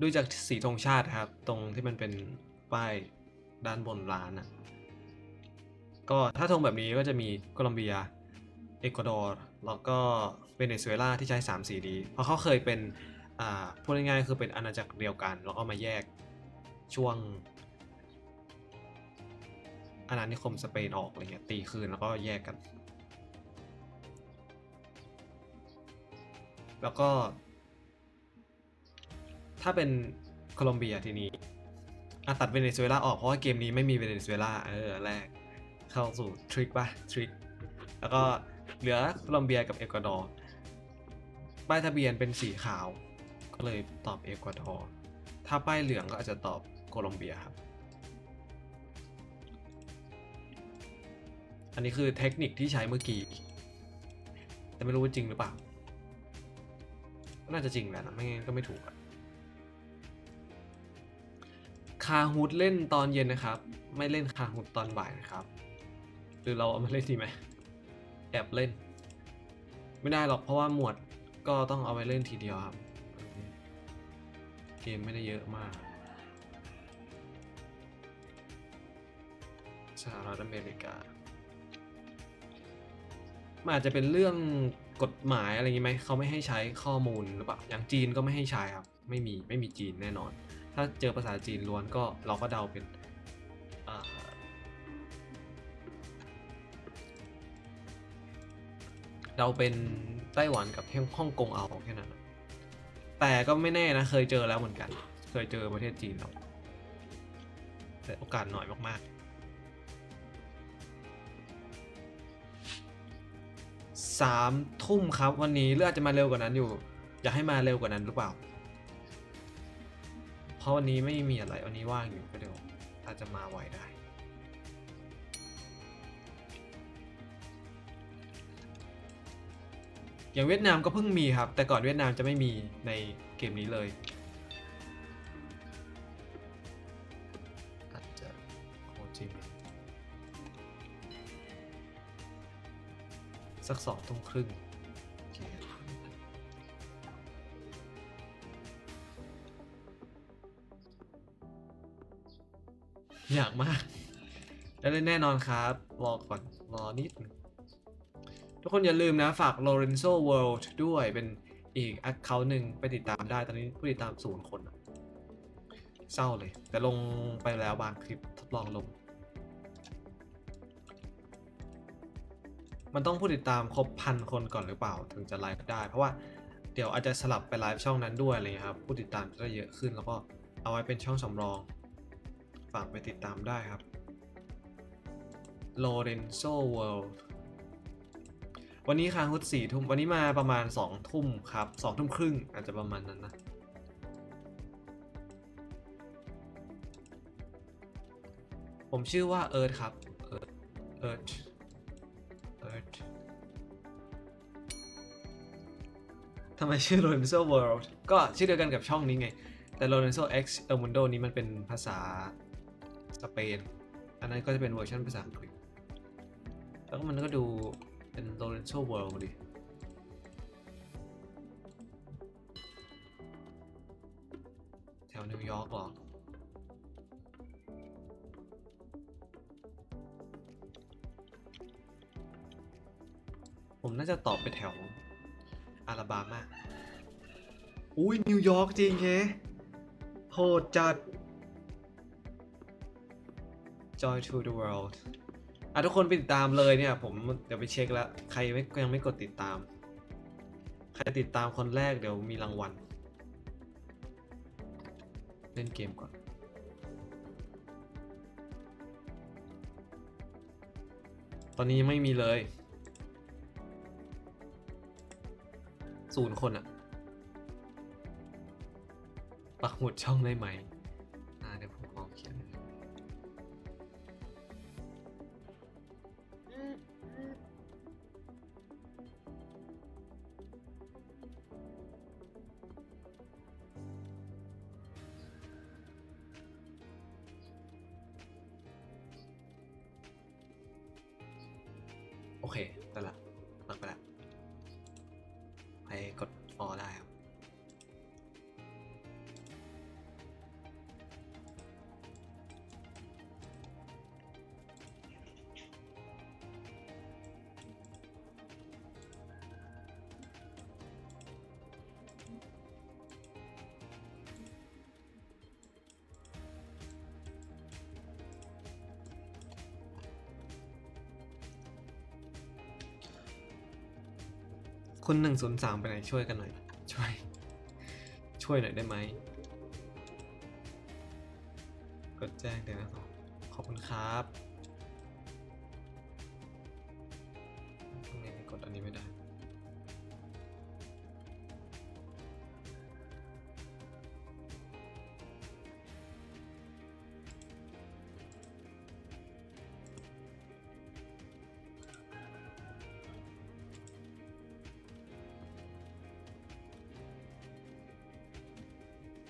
ดูจากสีธงชาติครับ ตรงที่มันเป็นป้ายด้านบนร้านอะ ก็ถ้าธงแบบนี้ก็จะมีโคลอมเบีย เอกวาดอร์ แล้วก็เวเนซุเอลาที่ใช้ 3 สีดี เพราะเขาเคยเป็นอ่าพูดง่ายๆคือเป็นอาณาจักรเดียวกัน แล้วก็มาแยกช่วงอาณานิคมสเปนออกอะไรเงี้ยตีคืนแล้วก็แยกกัน แล้วก็ ถ้าเป็นโคลอมเบียทีนี้อะตัดเวเนซุเอลาออกเพราะว่าเกมนี้ไม่มีเวเนซุเอลาเออแรก เข้าสู่ทริกปะทริก แล้วก็เหลือโคลอมเบียกับเอกวาดอร์ป้ายทะเบียนเป็นสีขาว ก็เลยตอบเอกวาดอร์ถ้าป้ายเหลืองก็อาจจะตอบโคลอมเบียครับ อันนี้คือเทคนิคที่ใช้เมื่อกี้ แต่ไม่รู้ว่าจริงหรือเปล่า น่าจะจริงแหละนะไม่งั้นก็ไม่ถูกอะ คาฮูดเล่นตอนเย็นนะครับ ไม่เล่นคาฮูดตอนบ่ายนะครับ หรือเราเอามาเล่นดีไหมแอบเล่น ไม่ได้หรอกเพราะว่าหมวดก็ต้องเอาไปเล่นทีเดียวครับ เกมไม่ได้เยอะมากสหรัฐอเมริกามันอาจจะเป็นเรื่องกฎหมายอะไรอย่างงี้ไหมเขาไม่ให้ใช้ข้อมูลหรือเปล่าอย่างจีนก็ไม่ให้ใช้ครับ ไม่มีไม่มีจีนแน่นอน ถ้าเจอภาษาจีนล้วนก็เราก็เดาเป็นเดาเป็นไต้หวันกับฮ่องกงเอาแค่นั้นแต่ก็ไม่แน่นะ เคยเจอแล้วเหมือนกัน เคยเจอประเทศจีนแล้วแต่โอกาสน้อยมากๆสามทุ่มครับวันนี้เลือดจะมาเร็วกว่านั้นอยู่ อยากให้มาเร็วกว่านั้นหรือเปล่า ราะวันนี้ไม่มีอะไรวันนี้ว่างอยู่ก็เดี๋ยวอาจจะมาไวได้ อย่างเวียดนามก็เพิ่งมีครับ แต่ก่อนเวียดนามจะไม่มีในเกมนี้เลยอาจจะโคจิมิสักสองทุ่มครึ่ง อยากมากได้เล่นแน่นอนครับ รอก่อน รอนิด ทุกคนอย่าลืมนะ ฝาก Lorenzo World ด้วยเป็นอีก account หนึ่งไปติดตามได้ ตอนนี้ผู้ติดตามศูนย์คนเศร้าเลย แต่ลงไปแล้วบางคลิปทดลองลง มันต้องผู้ติดตามครบพันคนก่อนหรือเปล่า ถึงจะไลฟ์ได้ เพราะว่าเดี๋ยวอาจจะสลับไปไลฟ์ช่องนั้นด้วยอะไรเงี้ยครับ ผู้ติดตามจะได้เยอะขึ้นแล้วก็เอาไว้เป็นช่องสำรอง ฝากไปติดตามได้ครับ Lorenzo World วันนี้ค้างพุธสี่ทุ่ม วันนี้มาประมาณสองทุ่มครับสองทุ่มครึ่งอาจจะประมาณนั้นนะ ผมชื่อว่าเอิร์ธครับ เอิร์ธเอิร์ธทำไมชื่อ Lorenzo World ก็ชื่อเดียวกันกับช่องนี้ไง แต่ Lorenzo X El Mundo นี้มันเป็นภาษา สเปน อันนั้นก็จะเป็นเวอร์ชันภาษาอังกฤษ แล้วมันก็ดูเป็น Lorenzo World ดิแถวนิวยอร์กหรอผมน่าจะตอบไปแถวอาลาบามา อุ้ยนิวยอร์กจริงเคโหดจัด Joy to the world อะทุกคนไปติดตามเลยเนี่ย ผมเดี๋ยวไปเช็คแล้ว ใครไม่ยังไม่กดติดตาม ใครติดตามคนแรกเดี๋ยวมีรางวัล เล่นเกมก่อนตอนนี้ไม่มีเลย ศูนย์คนอะปักหมุดช่องได้ไหม ไปกดฟอได้ครับ คุณหนึ่งศูนย์สามไปไหนช่วยกันหน่อย ช่วย ช่วยหน่อยได้ไหม กดแจ้งเดี๋ยวนะครับขอบคุณครับ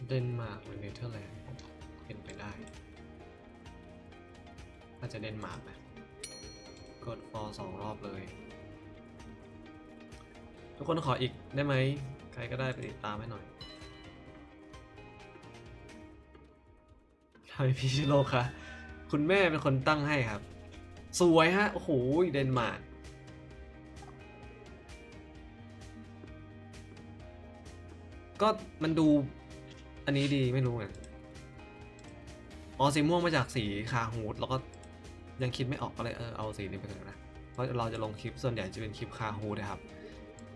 เดนมาร์กหรือเนเธอร์แลนด์เป็นไปได้น่าจจะเดนมาร์กนะกด for สองรอบเลย ทุกคนขออีกได้ไหม ใครก็ได้ไปติดตามให้หน่อยทำไมพี่ชิโร่คะคุณแม่เป็นคนตั้งให้ครับ สวยฮะ โอ้โหเดนมาร์กก็มันดู อันนี้ดีไม่รู้ไงอ๋อสีม่วงมาจากสีคาฮูดแล้วก็ยังคิดไม่ออกก็เลยเออเอาสีนี้ไปก่อนนะ เพราะเราจะลงคลิปส่วนใหญ่จะเป็นคลิปคาฮูดนะครับ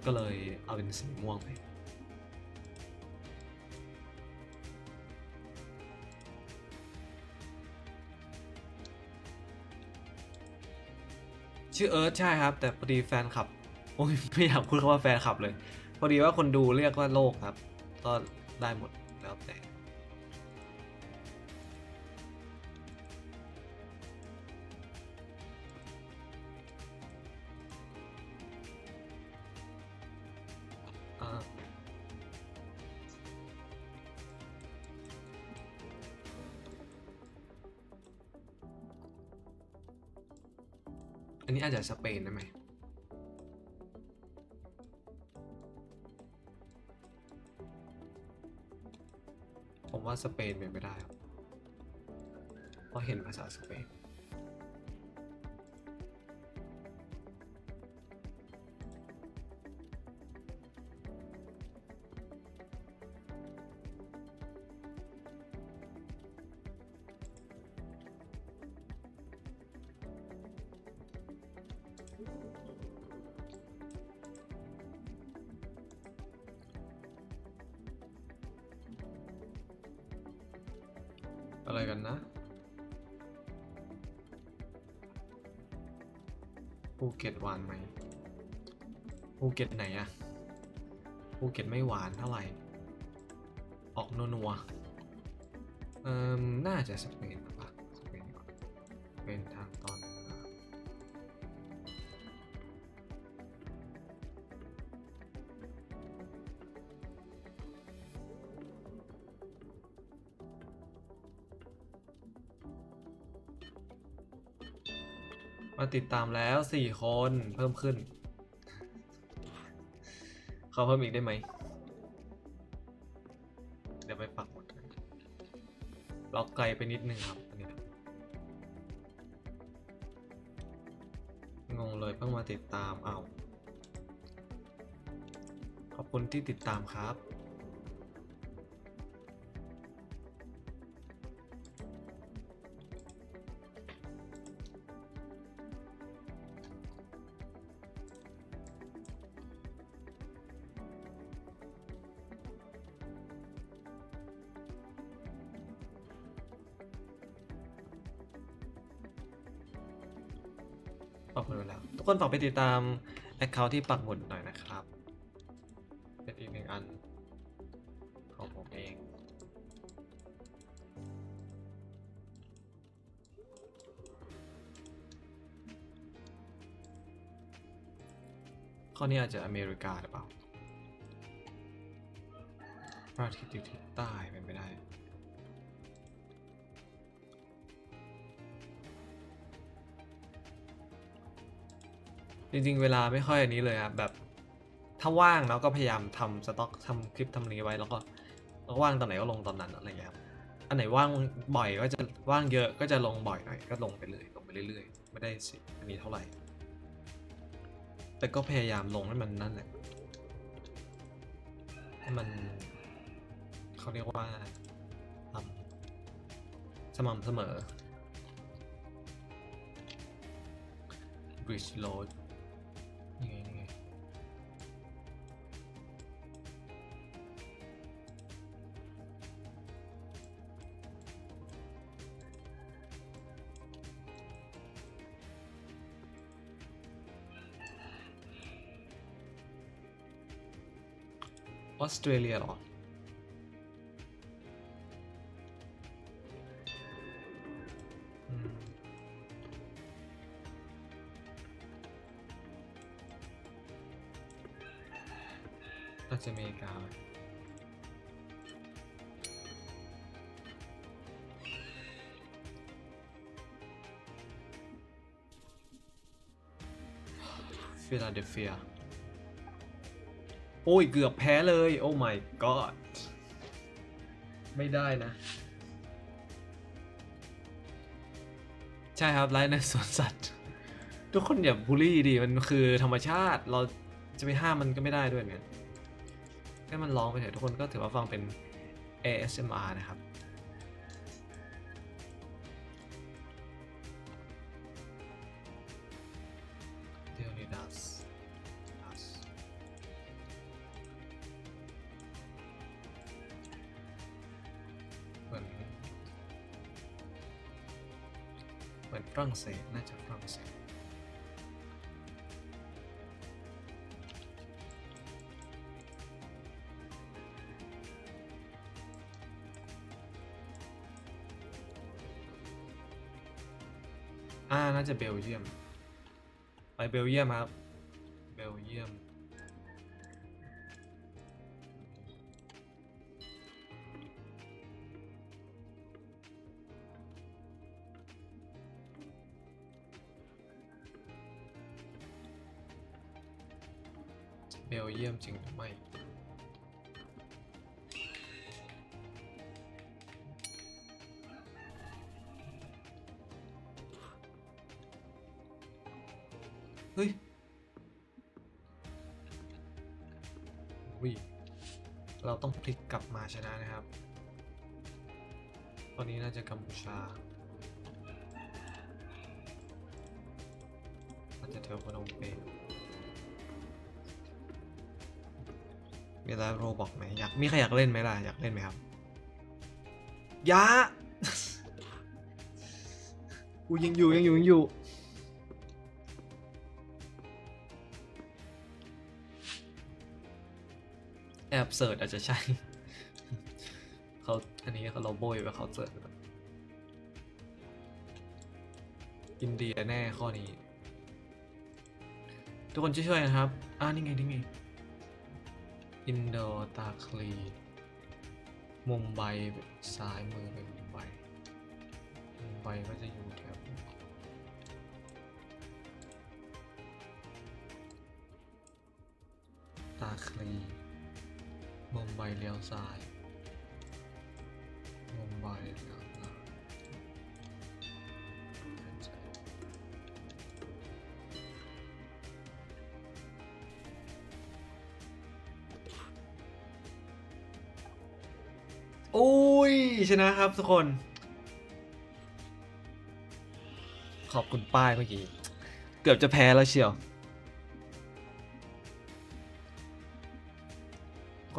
ก็เลยเอาเป็นสีม่วงไปชื่อเอิร์ธใช่ครับ แต่พอดีแฟนคลับ โอ้ยไม่อยากพูดคำว่าแฟนคลับเลย พอดีว่าคนดูเรียกว่าโลกครับ ก็ได้หมด อันนี้อาจจะสเปนได้ไหมผมว่าสเปนเป็นไปได้ครับเพราะเห็นภาษาสเปน กันนะ ภูเก็ตหวานไหมภูเก็ตไหนอะภูเก็ตไม่หวานเท่าไหร่ ออกนัวๆเอ่อน่าจะสเปน มาติดตามแล้วสี่คนเพิ่มขึ้นเขาเพิ่มอีกได้ไหม เดี๋ยวไปปักหมดล็อกไกลไปนิดนึงครับอันนี้งงเลยเพิ่งมาติดตามเอาขอบคุณที่ติดตามครับ ปักหมดไว้แล้ว ทุกคนฝากไปติดตาม Account ที่ปักหมุดหน่อยนะครับ เป็นอีกหนึ่งอันของผมเองข้อนี้อาจจะอเมริกาหรือเปล่าพระอาทิตย์อยู่ทิศใต้เป็นไปได้ จริงๆ เวลาไม่ค่อยอันนี้เลยครับแบบถ้าว่างเนาก็พยายามทำสต็อกทำคลิปทำนี้ไว้แล้วก็แล้วก็ว่างตอนไหนก็ลงตอนนั้นอะไรอย่างเงี้ยครับอันไหนว่างบ่อยก็จะว่างเยอะก็จะลงบ่อยหน่อยก็ลงไปเลยลงไปเรื่อยๆ ไม่ได้สิอันนี้เท่าไหร่ แต่ก็พยายามลงให้มันนั่นแหละให้มันเขาเรียกว่าทำสม่ำเสมอ bridge load ยังไงยังไงออสเตรเลียหรอาจะอเมริกาฟิลาเดลเฟีย โอ้ย เกือบแพ้เลย โอ้ my god ไม่ได้นะ ใช่ครับไลฟ์ในสวนสัตว์ ทุกคนอย่าบูลลี่ดิ มันคือธรรมชาติ เราจะไปห้ามมันก็ไม่ได้ด้วยเนี่ย แค่มันร้องไปเถอะทุกคนก็ถือว่าฟังเป็น ASMR นะครับเดี๋ยวนี้ดัสดัสเหมือนเหมือนฝรั่งเศสน่าจะฝรั่งเศสาจะเบลเยียม ไปเบลเยียมครับ เบลเยียม เบลเยียมจริงหรือไม่ เฮ้ยวิเราต้องพลิกกลับมาชนะนะครับ ตอนนี้น่าจะกัมพูชาน่าจะเทวพนมเปญมีอะไรโรบอกไหมอยากมีใครอยากเล่นไหมล่ะ อยากเล่นไหมครับอยากูยังอยู่ยังอยู่ยังอยู่ แอบเสิร์ชอาจจะใช่เขาอันนี้เขาเราโบยว่าเขาเสิร์ชอินเดียแน่ข้อนี้ ทุกคนช่วยๆนะครับ อ่านี่ไงนี่ไงอินโดตาคลีมุมไบซ้ายมือเป็นมุมไบมุมไบก็จะอยู่แถวตาคลี มุมไบเลี้ยวซ้ายมุมไบเลี้ยวซ้ายโอ้ย ชนะครับทุกคน ขอบคุณป้ายเมื่อกี้ เกือบจะแพ้แล้วเชียว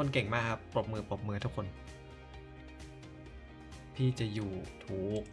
คนเก่งมากครับ ปรบมือปรบมือทุกคน พี่จะอยู่ถูก